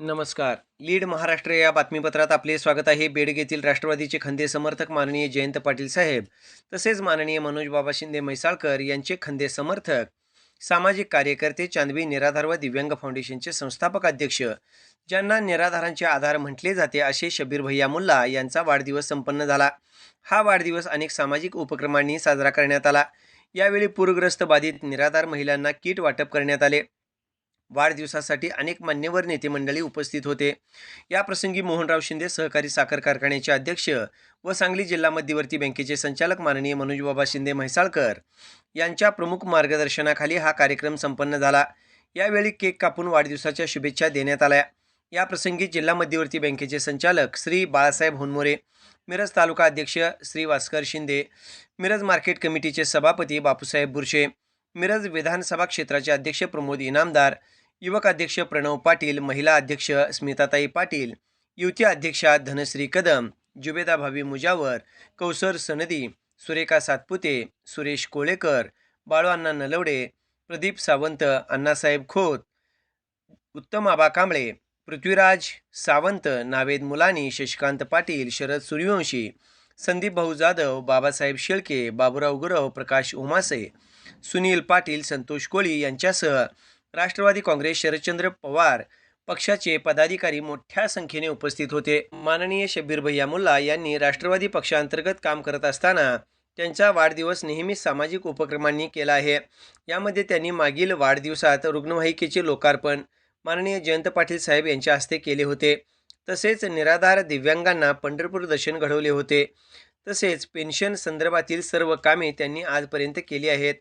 नमस्कार. लीड महाराष्ट्र या बातमीपत्रात आपले स्वागत आहे. बेडग येथील राष्ट्रवादीचे खंदे समर्थक माननीय जयंत पाटील साहेब तसेच माननीय मनोज बाबा शिंदे म्हैसाळकर यांचे खंदे समर्थक सामाजिक कार्यकर्ते चांदवी निराधार व दिव्यांग फाउंडेशनचे संस्थापक अध्यक्ष ज्यांना निराधारांचे आधार म्हटले जाते असे शबीर भैया मुल्ला यांचा वाढदिवस संपन्न झाला. हा वाढदिवस अनेक सामाजिक उपक्रमांनी साजरा करण्यात आला. यावेळी पूरग्रस्त बाधित निराधार महिलांना किट वाटप करण्यात आले. वाढदिवसासाठी अनेक मान्यवर नेते मंडळी उपस्थित होते. या प्रसंगी मोहनराव शिंदे सहकारी साखर कारखान्याचे अध्यक्ष व सांगली जिल्हा मध्यवर्ती बँकेचे संचालक माननीय मनोजबाबा शिंदे म्हैसाळकर यांच्या प्रमुख मार्गदर्शनाखाली हा कार्यक्रम संपन्न झाला. यावेळी केक कापून वाढदिवसाच्या शुभेच्छा देण्यात आल्या. या प्रसंगी जिल्हा मध्यवर्ती बँकेचे संचालक श्री बाळासाहेब होनमोरे मिरज तालुका अध्यक्ष श्री वास्कर शिंदे मिरज मार्केट कमिटीचे सभापती बापूसाहेब बुरशे मिरज विधानसभा क्षेत्राचे अध्यक्ष प्रमोद इनामदार युवक अध्यक्ष प्रणव पाटील महिला अध्यक्ष स्मिताताई पाटील युवती अध्यक्षा धनश्री कदम जुबेदा भावी मुजावर कौसर सनदी सुरेखा सातपुते सुरेश कोळेकर बाळू नलवडे प्रदीप सावंत अण्णासाहेब खोत उत्तम आबा कांबळे पृथ्वीराज सावंत नावेद मुलानी शशिकांत पाटील शरद सूर्यवंशी संदीप भाऊ जाधव बाबासाहेब शेळके बाबुराव गुरव प्रकाश उमासे सुनील पाटील संतोष कोळी यांच्यासह राष्ट्रवादी काँग्रेस शरदचंद्र पवार पक्षाचे पदाधिकारी मोठ्या संख्येने उपस्थित होते. माननीय शब्बीर भैया मुल्ला यांनी राष्ट्रवादी पक्षांतर्गत काम करत असताना त्यांचा वाढदिवस नेहमीच सामाजिक उपक्रमांनी केला आहे. यामध्ये त्यांनी मागील वाढदिवसात रुग्णवाहिकेचे लोकार्पण माननीय जयंत पाटील साहेब यांच्या हस्ते केले होते. तसेच निराधार दिव्यांगांना पंढरपूर दर्शन घडवले होते. तसेच पेन्शन संदर्भातील सर्व कामे त्यांनी आजपर्यंत केली आहेत.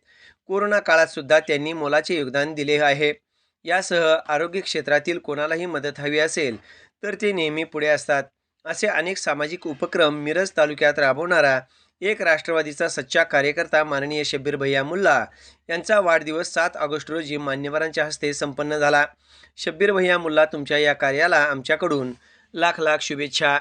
कोरोना काळात सुद्धा त्यांनी मोलाचे योगदान दिले आहे. यासह आरोग्य क्षेत्रातील कोणालाही मदत हवी असेल तर ते नेहमी पुढे असतात. असे अनेक सामाजिक उपक्रम मिरज तालुक्यात राबवणारा एक राष्ट्रवादीचा सच्चा कार्यकर्ता माननीय शब्बीर भैया मुल्ला यांचा वाढदिवस सात ऑगस्ट रोजी मान्यवरांच्या हस्ते संपन्न झाला. शब्बीर भैया मुल्ला तुमच्या या कार्याला आमच्याकडून लाख लाख शुभेच्छा.